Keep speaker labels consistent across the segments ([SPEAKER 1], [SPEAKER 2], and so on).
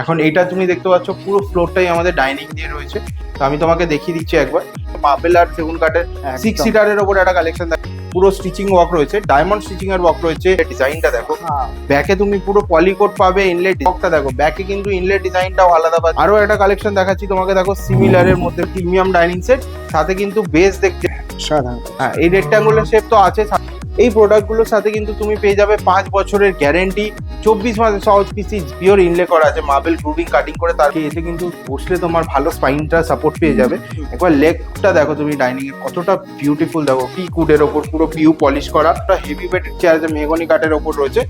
[SPEAKER 1] এখন এইটা তুমি দেখতে পাচ্ছ পুরো ফ্লোরটাই আমাদের ডাইনিং দিয়ে রয়েছে। তো আমি তোমাকে দেখিয়ে দিচ্ছি একবার। মার্বেল আর সেগুন কাঠের সিক্স সিটারের ওপর একটা কালেকশন দেখো পুরো স্টিচিং ওয়ার্ক রয়েছে। ডায়মন্ড স্টিচিং এর ওয়ার্ক রয়েছে। ডিজাইনটা দেখো। ব্যাকে তুমি পুরো পলিকোট পাবে ইনলেট ডিজাইনটা দেখো। ব্যাকে কিন্তু ইনলেট ডিজাইনটাও আলাদা পাবে। আরও একটা কালেকশন দেখাচ্ছি তোমাকে দেখো সিমিলারের মধ্যে প্রিমিয়াম ডাইনিং সেট সাথে কিন্তু বেস দেখতে হ্যাঁ এই রেক্টাঙ্গুলার শেপ তো আছে। এই প্রোডাক্টগুলোর সাথে কিন্তু তুমি পেয়ে যাবে পাঁচ বছরের গ্যারেন্টি চব্বিশ মাসের সহজ পিসি পিওর ইনলে করা আছে মার্বেল গ্রুভিং কাটিং করে তার এতে কিন্তু বসলে তোমার ভালো স্পাইনটা সাপোর্ট পেয়ে যাবে। একবার লেগটা দেখো তুমি ডাইনিং এ কতটা বিউটিফুল দেখো পি কুডের ওপর পুরো পিউ পলিশ করা একটা হেভি ওয়েটেড চেয়ার যে মেহগনি কাঠের ওপর রয়েছে।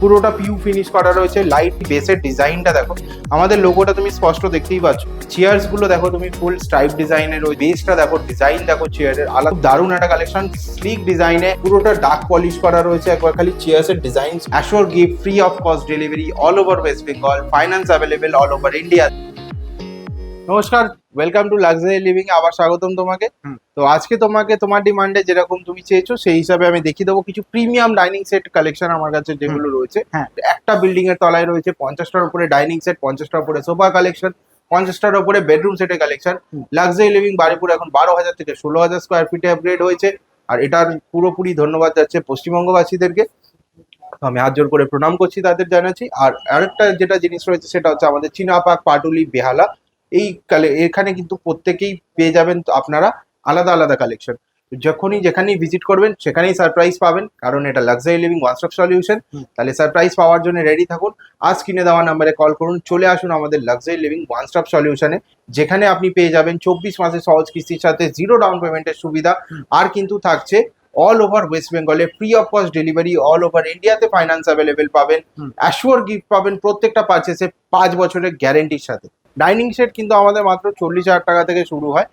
[SPEAKER 1] পুরোটা পিউ ফিনিশ করা রয়েছে লাইট বেসের ডিজাইনটা দেখো। আমাদের লোগোটা তুমি স্পষ্ট দেখতেই পাচ্ছ। চেয়ার্সগুলো দেখো তুমি ফুল স্ট্রাইপ ডিজাইনের ওই বেসটা দেখো ডিজাইন দেখো চেয়ারের আলাদা দারুণ একটা কালেকশন স্লিক ডিজাইনে পুরোটা ডার্ক পলিশ করা রয়েছে একবার খালি চেয়ার্স এর design assured gift free of cost delivery all over West Bengal finance available all over India নমস্কার ওয়েলকাম টু লাক্সারি লিভিং আবার স্বাগতম তোমাকে। তো আজকে তোমাকে তোমার ডিমান্ডে যেরকম তুমি চেয়েছো সেই হিসাবে আমি দেখিয়ে দেবো। কিছু প্রিমিয়াম ডাইনিং সেট কালেকশন আমার কাছে যেগুলো রয়েছে।
[SPEAKER 2] হ্যাঁ।
[SPEAKER 1] একটা বিল্ডিং এর তলায় রয়েছে পঞ্চাশটার উপরে ডাইনিং সেট পঞ্চাশটার উপরে সোফা কালেকশন পঞ্চাশটার উপরে বেডরুম সেটের কালেকশন। লাক্সারি লিভিং বারিপুর এখন বারো হাজার থেকে ষোলো হাজার স্কোয়ার ফিটে আপগ্রেড হয়েছে। আর এটার পুরোপুরি ধন্যবাদ যাচ্ছে পশ্চিমবঙ্গবাসীদেরকে। তো আমি হাত জোর করে প্রণাম করছি তাদের জানাচ্ছি। আর আরেকটা যেটা জিনিস রয়েছে সেটা হচ্ছে আমাদের চীনাপাক পাটুলি বেহালা এই কালে এখানে কিন্তু প্রত্যেকেই পেয়ে যাবেন আপনারা আলাদা আলাদা কালেকশন যখনই যেখানেই ভিজিট করবেন সেখানেই সারপ্রাইজ পাবেন কারণ এটা luxury living one stop solution তাহলে সারপ্রাইজ পাওয়ার জন্য রেডি থাকুন। আজ কিনে দেওয়া নাম্বারে কল করুন। চলে আসুন আমাদের লাক্সারি লিভিং ওয়ান স্টপ সলিউশনে যেখানে আপনি পেয়ে যাবেন চব্বিশ মাসের সহজ কিস্তির সাথে জিরো ডাউন পেমেন্টের সুবিধা। আর কিন্তু থাকছে অল ওভার ওয়েস্ট বেঙ্গলে free of cost delivery all over ইন্ডিয়াতে ফাইন্যান্স অ্যাভেলেবেল পাবেন। অ্যাশোর গিফট পাবেন প্রত্যেকটা পারচেসে পাঁচ বছরের গ্যারেন্টির সাথে। ডাইনিং সেট কিন্তু আমাদের মাত্র চল্লিশ হাজার টাকা থেকে শুরু হয়।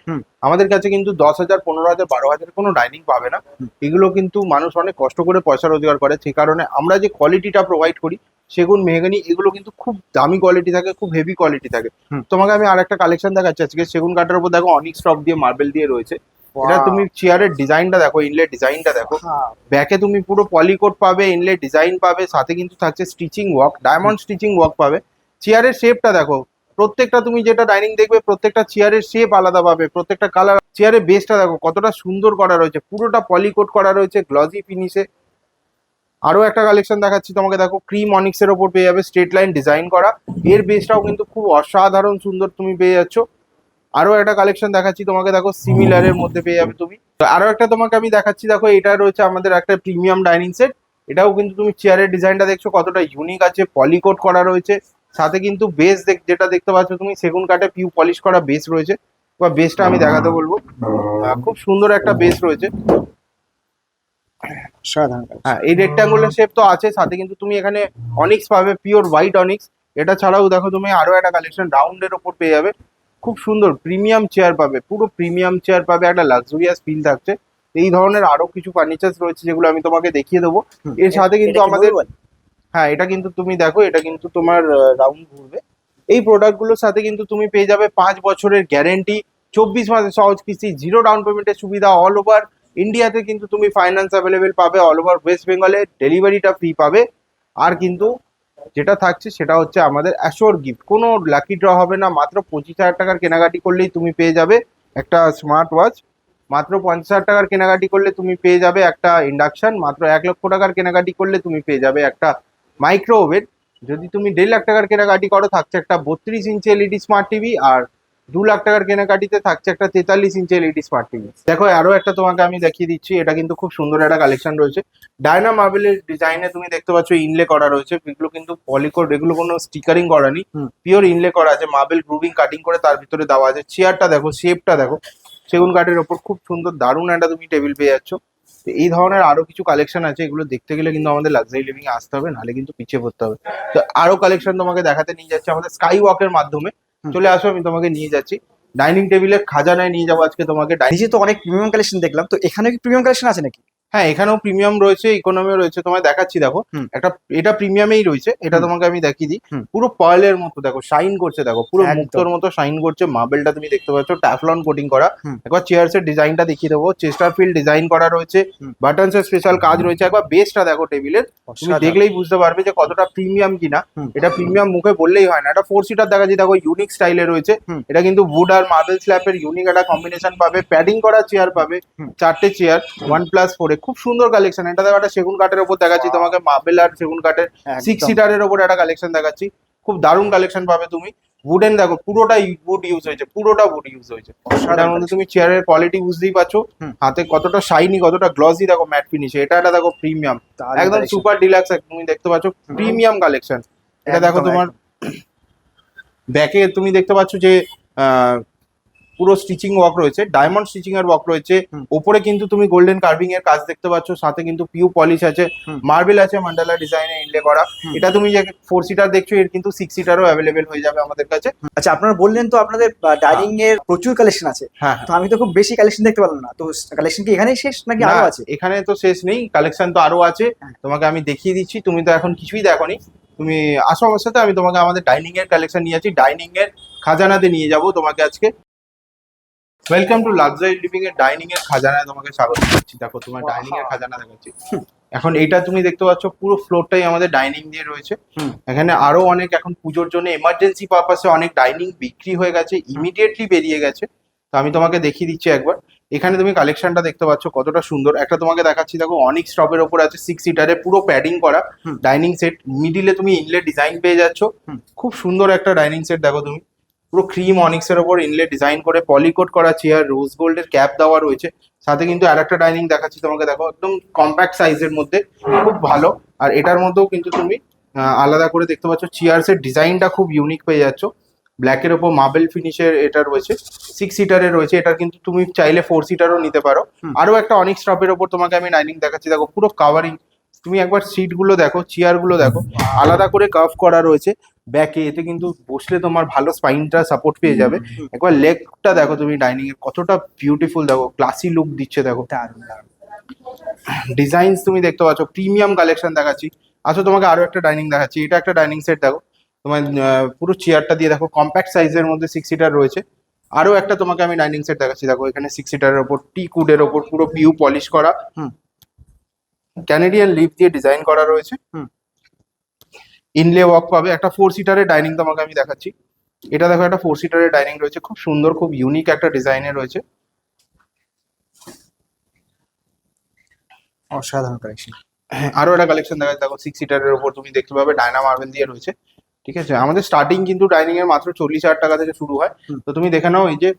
[SPEAKER 1] আমাদের কাছে কিন্তু দশ হাজার পনেরো হাজার বারো হাজার কোনো ডাইনিং পাবে না। এগুলো কিন্তু মানুষ অনেক কষ্ট করে পয়সা রোজগার করে। সেই কারণে আমরা যে কোয়ালিটিটা প্রোভাইড করি সেগুন মেহগানি এগুলো কিন্তু খুব দামি কোয়ালিটি থাকে খুব হেভি কোয়ালিটি থাকে। তোমাকে আমি আরেকটা কালেকশন দেখাচ্ছি আজকে। সেগুন কাঠের উপর দেখো অনেক স্টক দিয়ে মার্বেল দিয়ে রয়েছে। এটা তুমি চেয়ারের ডিজাইনটা দেখো ইনলে ডিজাইনটা দেখো। ব্যাকে তুমি পুরো পলিকোট পাবে ইনলে ডিজাইন পাবে সাথে কিন্তু থাকছে stitching work diamond stitching work পাবে। চেয়ারের শেপটা দেখো প্রত্যেকটা তুমি যেটা ডাইনিং দেখবে প্রত্যেকটা চেয়ারের শেপ আলাদা পাবে প্রত্যেকটা কালার চেয়ারের বেসটা দেখো কতটা সুন্দর করা রয়েছে পুরোটা পলিকোট করা রয়েছে গ্লজি ফিনিশে আরও একটা কালেকশন দেখাচ্ছি তোমাকে দেখো ক্রিম অনিক্সের ওপর পেয়ে যাবে স্ট্রেট লাইন ডিজাইন করা। এর বেসটাও কিন্তু খুব অসাধারণ সুন্দর তুমি পেয়ে যাচ্ছ। আরও একটা কালেকশন দেখাচ্ছি তোমাকে দেখো সিমিলারের মধ্যে পেয়ে যাবে তুমি। তো আরও একটা তোমাকে আমি দেখাচ্ছি দেখো এটা রয়েছে আমাদের একটা প্রিমিয়াম ডাইনিং সেট এটাও কিন্তু তুমি চেয়ারের ডিজাইনটা দেখছ কতটা ইউনিক আছে পলিকোট করা রয়েছে। সাথে কিন্তু বেস দেখ যেটা দেখতে পাচ্ছ তুমি সেগুন কাঠে পিউ পলিশ করা বেস রয়েছে। বা বেসটা আমি দেখাতে বলব। খুব সুন্দর একটা বেস রয়েছে। হ্যাঁ এই রেক্টাঙ্গুলার শেপ তো আছে সাথে কিন্তু তুমি এখানে অনিক্স পাবে পিওর হোয়াইট অনিক্স এটা ছাড়াও দেখো তুমি আরও একটা কালেকশন রাউন্ডের ওপর পেয়ে যাবে। খুব সুন্দর প্রিমিয়াম চেয়ার পাবে পুরো প্রিমিয়াম চেয়ার পাবে একটা লাক্সুরিয়াস ফিল থাকছে। এই ধরনের আরও কিছু ফার্নিচার রয়েছে যেগুলো আমি তোমাকে দেখিয়ে দেবো। এর সাথে কিন্তু আমাদের হ্যাঁ এটা কিন্তু তুমি দেখো এটা কিন্তু তোমার রাউন্ড ঘুরবে। এই প্রোডাক্টগুলোর সাথে কিন্তু তুমি পেয়ে যাবে পাঁচ বছরের গ্যারেন্টি চব্বিশ মাসের সহজ কিস্তি জিরো ডাউন পেমেন্টের সুবিধা অল ওভার ইন্ডিয়াতে কিন্তু তুমি ফাইন্যান্স অ্যাভেলেবেল পাবে অল ওভার ওয়েস্ট বেঙ্গলে ডেলিভারিটা ফ্রি পাবে। আর কিন্তু যেটা থাকছে সেটা হচ্ছে আমাদের অ্যাশোর গিফট কোনো লাকি ড্র হবে না, মাত্র পঁচিশ হাজার টাকার কেনাকাটি করলেই তুমি পেয়ে যাবে একটা স্মার্ট ওয়াচ মাত্র পঞ্চাশ হাজার টাকার কেনাকাটি করলে তুমি পেয়ে যাবে একটা ইন্ডাকশন মাত্র এক লক্ষ টাকার কেনাকাটি করলে তুমি পেয়ে যাবে একটা মাইক্রোওভেন যদি তুমি দেড় লাখ টাকার কেনাকাটি করো, থাকছে একটা বত্রিশ ইঞ্চি এলইডি স্মার্ট টিভি আর দু লাখ টাকার কেনাকাটিতে থাকছে একটা তেতাল্লিশ ইঞ্চি এলইডি স্মার্ট টিভি দেখো আরও একটা তোমাকে আমি দেখিয়ে দিচ্ছি এটা কিন্তু খুব সুন্দর একটা কালেকশন রয়েছে। ডায়না মার্বেলের ডিজাইনে তুমি দেখতে পাচ্ছ ইনলে করা রয়েছে এগুলো কিন্তু পলিকোড এগুলো কোনো স্টিকারিং করা নেই পিওর ইনলে করা আছে মার্বেল গ্রুভিং কাটিং করে তার ভিতরে দেওয়া আছে। চেয়ারটা দেখো শেপটা দেখো সেগুন কাঠের ওপর খুব সুন্দর দারুণ একটা তুমি টেবিল পেয়ে যাচ্ছ। তো এই ধরনের আরও কিছু কালেকশন আছে এগুলো দেখতে গেলে কিন্তু আমাদের লাক্সারি লিভিং আসতে হবে নাহলে কিন্তু পিছিয়ে পড়তে হবে। তো আরও কালেকশন তোমাকে দেখাতে নিয়ে যাচ্ছে আমাদের স্কাই ওয়াকের মাধ্যমে। চলে আসো আমি তোমাকে নিয়ে যাচ্ছি। ডাইনিং টেবিলের খাজানায় নিয়ে যাব আজকে তোমাকে। ডাইনিং
[SPEAKER 2] নিচে তো অনেক প্রিমিয়াম কালেকশন দেখলাম তো এখানে কি প্রিমিয়াম কালেকশন আছে নাকি?
[SPEAKER 1] হ্যাঁ এখানেও প্রিমিয়াম রয়েছে ইকোনমিও রয়েছে। তোমায় দেখাচ্ছি দেখো। একটা এটা প্রিমিয়ামেই রয়েছে এটা তোমাকে আমি দেখিয়ে দিই। পুরো পার্লের মতো দেখো শাইন করছে দেখো পুরো। মুক্তোর মতো শাইন করছে। মার্বেলটা তুমি দেখতে পাচ্ছ ট্যাফলন কোটিং করা। একবার চেয়ার্স এর ডিজাইনটা দেখিয়ে দেবো। চেস্টার ফিল্ড ডিজাইন করা রয়েছে। বাটনস এর স্পেশাল কাজ রয়েছে। একবার বেসটা দেখো টেবিলের তুমি দেখলেই বুঝতে পারবে যে কতটা প্রিমিয়াম কিনা। এটা প্রিমিয়াম মুখে বললেই হয় না। এটা ফোর সিটার দেখা দেখাচ্ছি দেখো ইউনিক স্টাইলে রয়েছে। এটা কিন্তু উড আর মার্বেল স্ল্যাপের ইউনিক একটা কম্বিনেশন পাবে। প্যাডিং করা চেয়ার পাবে। চারটে চেয়ার ওয়ান প্লাস ফোরে খুব সুন্দর কালেকশন এটা দেখো একটা সেগুন কাঠের ওপর দেখাচ্ছি. তোমাকে মার্বেল আর সেগুন কাঠের। সিক্স সিটারের ওপর একটা কালেকশন দেখাচ্ছি। খুব দারুণ কালেকশন পাবে তুমি। উডেন দেখো পুরোটা উড ইউজ হয়েছে পুরোটা উড ইউজ হয়েছে। এটার মধ্যে তুমি চেয়ারের কোয়ালিটি বুঝতেই পারছ। হাতে কতটা শাইনি কতটা গ্লসি দেখো ম্যাট ফিনিশ এটা একটা দেখো প্রিমিয়াম একদম সুপার ডিলাক্স তুমি দেখতে পাচ্ছ প্রিমিয়াম কালেকশন এটা দেখো তোমার ব্যাকে তুমি দেখতে পাচ্ছ যে আহ, পুরো স্টিচিং ওয়ার্ক রয়েছে ডায়মন্ড স্টিচিং এর ওয়ার্ক রয়েছে। ওপরে কিন্তু তুমি গোল্ডেন কার্ভিং এর কাজ দেখতে পাচ্ছ সাথে কিন্তু পিউ পলিশ আছে মার্বেল আছে মান্ডালা ডিজাইনে ইনলে করা এটা তুমি যে ফোর সিটার দেখছ এর কিন্তু সিক্স সিটারও অ্যাভেলেবেল হয়ে যাবে আমাদের কাছে।
[SPEAKER 2] আচ্ছা আপনারা বললেন তো আপনাদের ডাইনিং এর প্রচুর কালেকশন আছে।
[SPEAKER 1] হ্যাঁ
[SPEAKER 2] তো আমি তো খুব বেশি কালেকশন দেখতে পেলাম না। তো কালেকশন কি এখানেই শেষ নাকি
[SPEAKER 1] আরও
[SPEAKER 2] আছে?
[SPEAKER 1] এখানে তো শেষ নেই কালেকশন তো আরও আছে।
[SPEAKER 2] হ্যাঁ।
[SPEAKER 1] তোমাকে আমি দেখিয়ে দিচ্ছি তুমি তো এখন কিছুই দেখোনি। তুমি আসো আমার সাথে আমি তোমাকে আমাদের ডাইনিং এর কালেকশন নিয়ে আছি ডাইনিং এর খাজানাতে নিয়ে যাব তোমাকে আজকে। ওয়েলকাম টু লাক্সারি লিভিং এর ডাইনিং এর খাজানায় তোমাকে স্বাগত করছি দেখো তোমার ডাইনিং এর খাজানা দেখাচ্ছি। এখন এটা তুমি দেখতে পাচ্ছ পুরো ফ্লোরটাই আমাদের ডাইনিং দিয়ে রয়েছে। এখানে আরও অনেক এখন পুজোর জন্য এমার্জেন্সি পারপাসে অনেক ডাইনিং বিক্রি হয়ে গেছে ইমিডিয়েটলি বেরিয়ে গেছে। তো আমি তোমাকে দেখিয়ে দিচ্ছি একবার। এখানে তুমি কালেকশনটা দেখতে পাচ্ছ কতটা সুন্দর। একটা তোমাকে দেখাচ্ছি দেখো অনেক স্টপের ওপর আছে সিক্স সিটারে পুরো প্যাডিং করা। ডাইনিং সেট মিডিলে তুমি ইনলে ডিজাইন পেয়ে যাচ্ছ। খুব সুন্দর একটা ডাইনিং সেট দেখো তুমি। পুরো ক্রিম অনিক্স এর ওপর ইনলে ডিজাইন করে পলিকোট করা চেয়ার রোজ গোল্ডের ক্যাপ দেওয়া রয়েছে। সাথে কিন্তু আর একটা ডাইনিং দেখাচ্ছি তোমাকে দেখো একদম কম্প্যাক্ট সাইজের মধ্যে খুব ভালো। আর এটার মধ্যেও কিন্তু তুমি আলাদা করে দেখতে পাচ্ছ চেয়ার্স এর ডিজাইনটা খুব ইউনিক পেয়ে যাচ্ছ। ব্ল্যাকের ওপর মার্বেল ফিনিশের এটা রয়েছে সিক্স সিটারে রয়েছে এটা কিন্তু তুমি চাইলে ফোর সিটারও নিতে পারো।
[SPEAKER 2] হুম।
[SPEAKER 1] আরও একটা অনেক স্টপের ওপর তোমাকে আমি ডাইনিং দেখাচ্ছি দেখো পুরো কাভারিং তুমি একবার সিটগুলো দেখো চেয়ারগুলো দেখো আলাদা করে কার্ভ করা রয়েছে। ব্যাকে এতে কিন্তু বসলে তোমার ভালো স্পাইনটা সাপোর্ট পেয়ে যাবে। একবার লেগটা দেখো তুমি ডাইনিং এর কতটা বিউটিফুল দেখো ক্লাসি লুক দিচ্ছে দেখো। ডিজাইনস তুমি দেখতে পাচ্ছ প্রিমিয়াম কালেকশন দেখাচ্ছি। আচ্ছা তোমাকে আরও একটা ডাইনিং দেখাচ্ছি এটা একটা ডাইনিং সেট দেখো। তোমার পুরো চেয়ারটা দিয়ে দেখো কম্প্যাক্ট সাইজের মধ্যে সিক্স সিটার রয়েছে। আরও একটা তোমাকে আমি ডাইনিং সেট দেখাচ্ছি দেখো এখানে সিক্স সিটারের ওপর টি কুডের ওপর পুরো পিউ পলিশ করা।
[SPEAKER 2] হুম।
[SPEAKER 1] ক্যানেডিয়ান লিভ দিয়ে ডিজাইন করা রয়েছে।
[SPEAKER 2] হুম।
[SPEAKER 1] ইনলে ওয়াক পাবে। একটা ফোর সিটারের ডাইনিং তোমাকে আমি দেখাচ্ছি। এটা দেখো একটা ফোর সিটারের ডাইনিং রয়েছে। খুব সুন্দর খুব ইউনিক একটা ডিজাইনের রয়েছে।
[SPEAKER 2] অসাধারণ কালেকশন
[SPEAKER 1] হ্যাঁ, আরও একটা কালেকশন দেখা দেখো সিক্স সিটারের উপর তুমি দেখতে পাবে। ডায়না মার্বেল দিয়ে রয়েছে। ঠিক আছে? আমাদের স্টার্টিং কিন্তু ডাইনিং এর মাত্র চল্লিশ হাজার টাকা থেকে শুরু হয়। তো তুমি দেখে নাও এই যে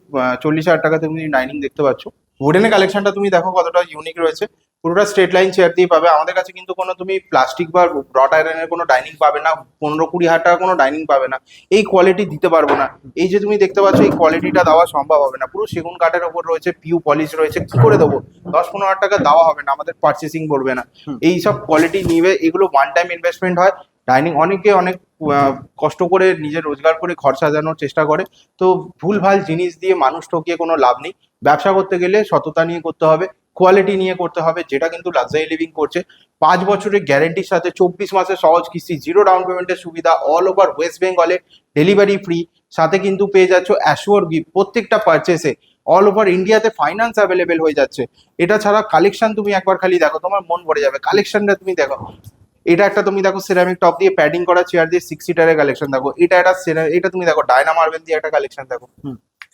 [SPEAKER 1] চল্লিশ হাজার টাকা তুমি ডাইনিং দেখতে পাচ্ছ। উডেনের কালেকশনটা তুমি দেখো কতটা ইউনিক রয়েছে। পুরোটা স্ট্রেট লাইন চেয়ার দিয়ে পাবে। আমাদের কাছে কিন্তু কোনো তুমি প্লাস্টিক বা রড আয়রনের কোনো ডাইনিং পাবে না পনেরো কুড়ি হাজার টাকা কোনো ডাইনিং পাবে না। এই কোয়ালিটি দিতে পারব না। এই যে তুমি দেখতে পাচ্ছ এই কোয়ালিটিটা দেওয়া সম্ভব হবে না। পুরো সেগুন কাঠের ওপর রয়েছে পিউ পলিশ রয়েছে কি করে দেবো? দশ পনেরো হাজার টাকা দেওয়া হবে না আমাদের পার্চেসিং করবে না। এই সব কোয়ালিটি নিবে এগুলো ওয়ান টাইম ইনভেস্টমেন্ট হয়। ডাইনিং অনেকে অনেক কষ্ট করে নিজের রোজগার করে ঘর সাজানোর চেষ্টা করে। তো ভুলভাল জিনিস দিয়ে মানুষ ঠকিয়ে কোনো লাভ নেই। ব্যবসা করতে গেলে সততা নিয়ে করতে হবে। কোয়ালিটি নিয়ে করতে হবে, যেটা কিন্তু লাক্সারি লিভিং করছে। পাঁচ বছরের গ্যারেন্টির সাথে চব্বিশ মাসের সহজ কিস্তি জিরো ডাউন পেমেন্টের সুবিধা অল ওভার ওয়েস্ট বেঙ্গলে ডেলিভারি ফ্রি সাথে কিন্তু পেয়ে যাচ্ছ অ্যাশোর গিফট প্রত্যেকটা পারচেসে অল ওভার ইন্ডিয়াতে ফাইন্যান্স অ্যাভেলেবেল হয়ে যাচ্ছে। এটা ছাড়া কালেকশন তুমি একবার খালি দেখো, তোমার মন ভরে যাবে। কালেকশনটা তুমি দেখো। এটা একটা তুমি দেখো সিরামিক টপ দিয়ে প্যাডিং করা চেয়ার দিয়ে সিক্স সিটারের কালেকশন দেখো। এটা একটা এটা তুমি দেখো ডায়না মার্বেল দিয়ে একটা কালেকশন দেখো।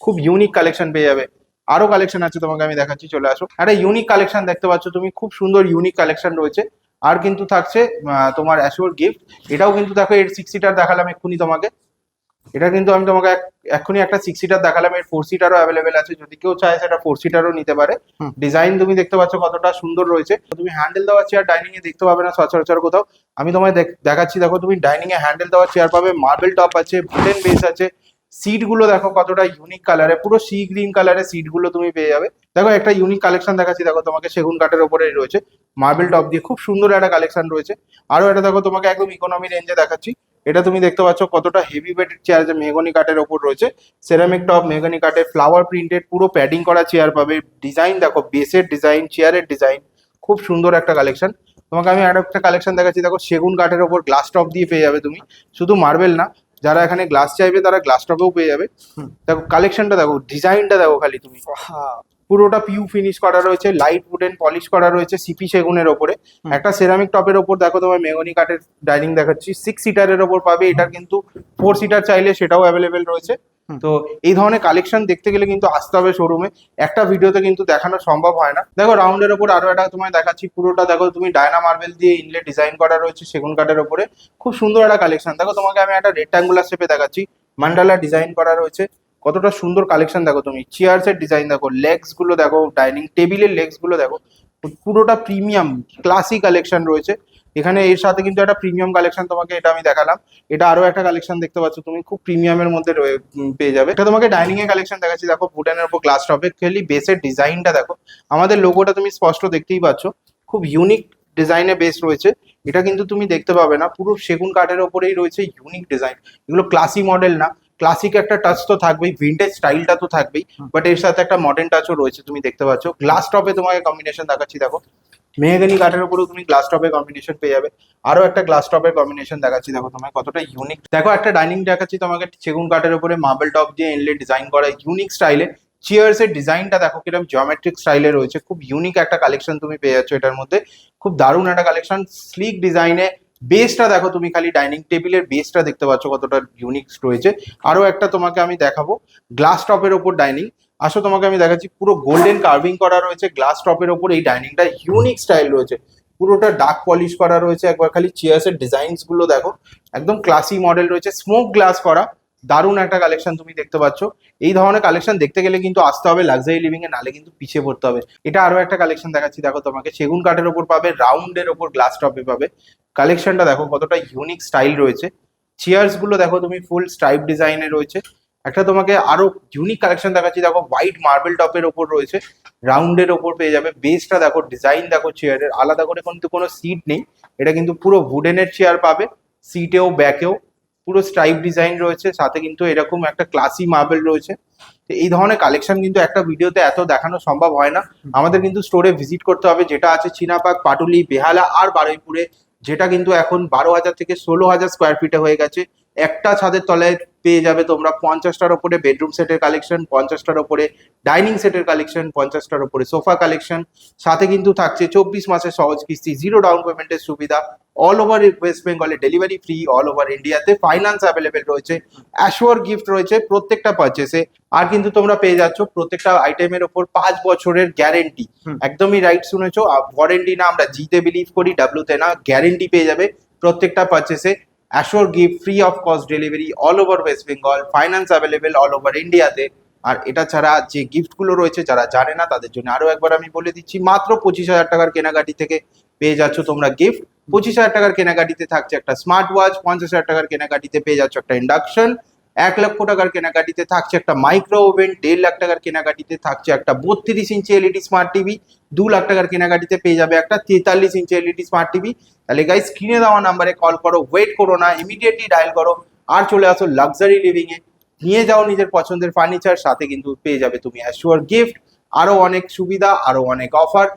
[SPEAKER 1] খুব ইউনিক কালেকশন পেয়ে যাবে। আরও কালেকশন আছে তোমাকে আমি দেখাচ্ছি চলে আসো। একটা ইউনিক কালেকশন দেখতে পাচ্ছ তুমি খুব সুন্দর ইউনিক কালেকশন রয়েছে। আর কিন্তু থাকছে তোমার অ্যাশোর গিফট এটাও কিন্তু দেখো এর সিক্স সিটার দেখালাম এক্ষুনি তোমাকে। এটা কিন্তু আমি তোমাকে এক- এক্ষুনি একটা সিক্স সিটার দেখালাম এর ফোর সিটারও অ্যাভেলেবেল আছে। যদি কেউ চায় সেটা ফোর সিটারও নিতে পারে। ডিজাইন তুমি দেখতে পাচ্ছ কতটা সুন্দর রয়েছে। তুমি হ্যান্ডেল দেওয়া চেয়ার ডাইনিং এ দেখতে পাবে না সচরাচর কোথাও। আমি তোমায় দেখ- দেখাচ্ছি দেখো তুমি ডাইনিং এ হ্যান্ডেল দেওয়া চেয়ার পাবে। মার্বেল টপ আছে বুলেন বেস আছে। সিটগুলো দেখো কতটা ইউনিক কালারে পুরো সি গ্রিন কালারের সিটগুলো তুমি পেয়ে যাবে। দেখো একটা ইউনিক কালেকশন দেখাচ্ছি, দেখো তোমাকে সেগুন কাঠের ওপরে রয়েছে। মার্বেল টপ দিয়ে খুব সুন্দর একটা কালেকশন রয়েছে। আরও এটা দেখো তোমাকে একদম ইকোনমি রেঞ্জে দেখাচ্ছি। এটা তুমি দেখতে পাচ্ছ কতটা হেভি ওয়েটেড চেয়ার যে মেগনি কাঠের ওপর রয়েছে। সেরামিক টপ মেগনি কাঠের ফ্লাওয়ার প্রিন্টেড পুরো প্যাডিং করা চেয়ার পাবে। ডিজাইন দেখো বেসের ডিজাইন চেয়ারের ডিজাইন খুব সুন্দর একটা কালেকশন তোমাকে আমি আরও একটা কালেকশন দেখাচ্ছি। দেখো সেগুন কাঠের ওপর গ্লাস টপ দিয়ে পেয়ে যাবে তুমি। শুধু মার্বেল না যারা এখানে গ্লাস চাইবে তারা গ্লাস টপেও পেয়ে যাবে। দেখো কালেকশনটা দেখো ডিজাইনটা দেখো খালি তুমি. পুরোটা পিউ ফিনিশ করা রয়েছে লাইট উডেন পলিশ করা রয়েছে সিপি সেগুনের ওপরে। একটা সেরামিক টপের ওপর দেখো তোমার মেগনি কাঠের ডাইনিং দেখাচ্ছি। সিক্স সিটারের ওপর পাবে এটার কিন্তু ফোর সিটার চাইলে সেটাও অ্যাভেলেবেল রয়েছে। তো এই ধরনের কালেকশন দেখতে গেলে কিন্তু আসতে হবে শোরুমে একটা ভিডিওতে কিন্তু দেখানো সম্ভব হয় না। দেখো রাউন্ডের ওপর আরও একটা তোমায় দেখাচ্ছি পুরোটা দেখো তুমি ডায়না মার্বেল দিয়ে ইনলে ডিজাইন করা রয়েছে সেগুন কাঠের ওপরে। খুব সুন্দর একটা কালেকশন দেখো তোমাকে আমি একটা রেক্টাঙ্গুলার শেপে দেখাচ্ছি। মান্ডালা ডিজাইন করা রয়েছে। কতটা সুন্দর কালেকশন দেখো তুমি। চেয়ার্স এর ডিজাইন দেখো লেগসগুলো দেখো ডাইনিং টেবিলের লেগসগুলো দেখো, পুরোটা প্রিমিয়াম ক্লাসি কালেকশন রয়েছে। এখানে এর সাথে কিন্তু একটা প্রিমিয়াম কালেকশন তোমাকে এটা আমি দেখালাম। এটা আরও একটা কালেকশন দেখতে পাচ্ছ তুমি, খুব প্রিমিয়ামের মধ্যে পেয়ে যাবে। এটা তোমাকে ডাইনিং এর কালেকশন দেখাচ্ছি, দেখো উডেনের উপর গ্লাস টপে খালি বেসের ডিজাইনটা দেখো। আমাদের লোগোটা তুমি স্পষ্ট দেখতেই পাচ্ছ। খুব ইউনিক ডিজাইনে বেস রয়েছে। এটা কিন্তু তুমি দেখতে পাবে না, পুরো সেগুন কাঠের ওপরেই রয়েছে ইউনিক ডিজাইন এগুলো ক্লাসি মডেল না। ক্লাসিক একটা টাচ তো থাকবেই ভিন্টেজ স্টাইলটা তো থাকবেই বাট এর সাথে একটা মডার্ন টাচও রয়েছে তুমি দেখতে পাচ্ছ। গ্লাস টপে তোমাকে কম্বিনেশন দেখাচ্ছি দেখো। মেহগানি কাঠের উপরেও তুমি গ্লাস টপের কম্বিনেশন পেয়ে যাবে। আরও একটা গ্লাস টপের কম্বিনেশন দেখাচ্ছি দেখো তোমায় কতটা ইউনিক দেখো একটা ডাইনিং দেখাচ্ছি তোমাকে সেগুন কাঠের উপরে মার্বেল টপ দিয়ে এনলে ডিজাইন করা ইউনিক স্টাইলে চেয়ার্স এর ডিজাইনটা দেখো কীরকম জিওমেট্রিক স্টাইলে রয়েছে খুব ইউনিক একটা কালেকশন তুমি পেয়ে যাচ্ছ এটার মধ্যে। খুব দারুণ একটা কালেকশন স্লিক ডিজাইনে বেসটা দেখো, তুমি খালি ডাইনিং টেবিলের বেসটা দেখতে পাচ্ছ কতটা ইউনিক রয়েছে। আরও একটা তোমাকে আমি দেখাবো গ্লাস টপের ওপর ডাইনিং আসো, তোমাকে আমি দেখাচ্ছি, পুরো গোল্ডেন কার্ভিং করা রয়েছে গ্লাস টপের ওপর এই ডাইনিংটা ইউনিক স্টাইল রয়েছে। পুরোটা ডার্ক পলিশ করা রয়েছে, একবার খালি চেয়ার্সের ডিজাইনসগুলো দেখো। একদম ক্লাসি মডেল রয়েছে স্মোক গ্লাস করা। দারুণ একটা কালেকশন তুমি দেখতে পাচ্ছ। এই ধরনের কালেকশন দেখতে গেলে কিন্তু আসতে হবে লাক্সারি লিভিং এ নালে কিন্তু পিছিয়ে পড়তে হবে। এটা আরও একটা কালেকশন দেখাচ্ছি, দেখো তোমাকে। সেগুন কাঠের ওপর পাবে রাউন্ডের ওপর গ্লাস টপে পাবে। কালেকশনটা দেখো, কতটা ইউনিক স্টাইল রয়েছে। চেয়ার্সগুলো দেখো তুমি ফুল স্ট্রাইপ ডিজাইনে রয়েছে। একটা তোমাকে আরও ইউনিক কালেকশন দেখাচ্ছি, দেখো হোয়াইট মার্বেল টপের ওপর রয়েছে। রাউন্ডের ওপর পেয়ে যাবে। বেসটা দেখো ডিজাইন দেখো চেয়ারের আলাদা করে কিন্তু কোনো সিট নেই। এটা কিন্তু পুরো উডেনের চেয়ার পাবে। সিটেও ব্যাকেও পুরো স্ট্রাইপ ডিজাইন রয়েছে, সাথে কিন্তু এরকম একটা ক্লাসি মার্বেল রয়েছে। এই ধরনের কালেকশন কিন্তু একটা ভিডিওতে এত দেখানো সম্ভব হয় না। আমাদের কিন্তু স্টোরে ভিজিট করতে হবে, যেটা আছে চিনাপাক, পাটুলি, বেহালা আর বারুইপুরে, যেটা কিন্তু এখন বারো হাজার থেকে ষোলো হাজার স্কোয়ার ফিটে হয়ে গেছে। একটা ছাদের তলায় পেয়ে যাবে তোমরা পঞ্চাশটার ওপরে বেডরুম সেটের কালেকশন পঞ্চাশটার ওপরে ডাইনিং সেটের কালেকশন পঞ্চাশটার ওপরে সোফা কালেকশন সাথে কিন্তু থাকছে চব্বিশ মাসের সহজ কিস্তি জিরো ডাউন পেমেন্টের সুবিধা। অল ওভার ওয়েস্ট বেঙ্গলে ডেলিভারি ফ্রি অল ওভার ইন্ডিয়াতে ফাইন্যান্স অ্যাভেলেবেল রয়েছে। অ্যাশোর গিফট রয়েছে প্রত্যেকটা পারচেসে আর কিন্তু তোমরা পেয়ে যাচ্ছ প্রত্যেকটা আইটেমের ওপর পাঁচ বছরের গ্যারেন্টি একদমই রাইট শুনেছো। ওয়ারেন্টি না আমরা জিতে বিলিভ করি ডাব্লুতে না গ্যারেন্টি পেয়ে যাবে প্রত্যেকটা পারচেসে assured gift free of cost delivery all over West Bengal finance available all over ইন্ডিয়াতে আর এটা ছাড়া যে গিফটগুলো রয়েছে, যারা জানে না, তাদের জন্য আরও একবার আমি বলে দিচ্ছি, মাত্র পঁচিশ হাজার টাকার কেনাকাটি থেকে পেয়ে যাচ্ছ তোমরা গিফট পঁচিশ হাজার টাকার কেনাকাটিতে থাকছে একটা স্মার্ট ওয়াচ পঞ্চাশ হাজার টাকার কেনাকাটিতে পেয়ে যাচ্ছ একটা ইন্ডাকশন এক লক্ষ টাকার কেনাকাটিতে থাকছে একটা মাইক্রো ওভেন দেড় লাখ টাকার কেনাকাটিতে থাকছে একটা বত্রিশ ইঞ্চি এলইডি স্মার্ট টিভি দু লাখ টাকার কেনাকাটিতে পেয়ে যাবে একটা তেতাল্লিশ ইঞ্চি এলইডি স্মার্ট টিভি তাহলে গাইজ স্ক্রিনে দেওয়া নাম্বারে কল করো ওয়েট করো না ইমিডিয়েটলি ডায়াল করো, আর চলে আসো লাক্সারি লিভিং এ। নিয়ে যাও নিজের পছন্দের ফার্নিচার সাথে কিন্তু পেয়ে যাবে তুমি অ্যাসুয়ার গিফট আরও অনেক সুবিধা, আরও অনেক অফার